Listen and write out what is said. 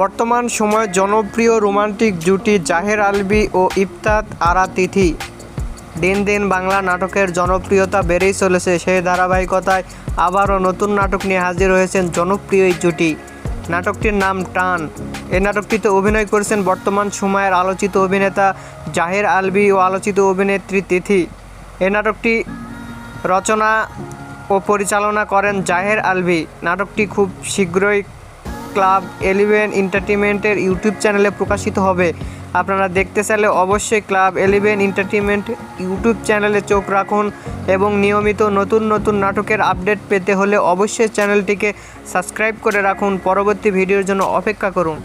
বর্তমান সময়ে জনপ্রিয় রোমান্টিক জুটি জাহের আলবি ও ইফতাত আরা তিথি। দিন দিন বাংলা নাটকের জনপ্রিয়তা বেড়েই চলেছে। সেই ধারাবাহিকতায় আবারও নতুন নাটক নিয়ে হাজির হয়েছেন জনপ্রিয় এই জুটি। নাটকটির নাম টান। এই নাটকটিতে অভিনয় করেছেন বর্তমান সময়ের আলোচিত অভিনেতা জাহের আলবি ও আলোচিত অভিনেত্রী তিথি। এই নাটকটি রচনা ও পরিচালনা করেন জাহের আলভি নাটকটি খুব শীঘ্রই ক্লাব এলিভেন এন্টারটেনমেন্টের ইউটিউব চ্যানেলে প্রকাশিত হবে। আপনারা দেখতে চাইলে অবশ্যই ক্লাব এলিভেন এন্টারটেনমেন্ট ইউটিউব চ্যানেলে চোখ রাখুন এবং নিয়মিত নতুন নতুন নাটকের আপডেট পেতে হলে অবশ্যই চ্যানেলটিকে সাবস্ক্রাইব করে রাখুন। পরবর্তী ভিডিওর জন্য অপেক্ষা করুন।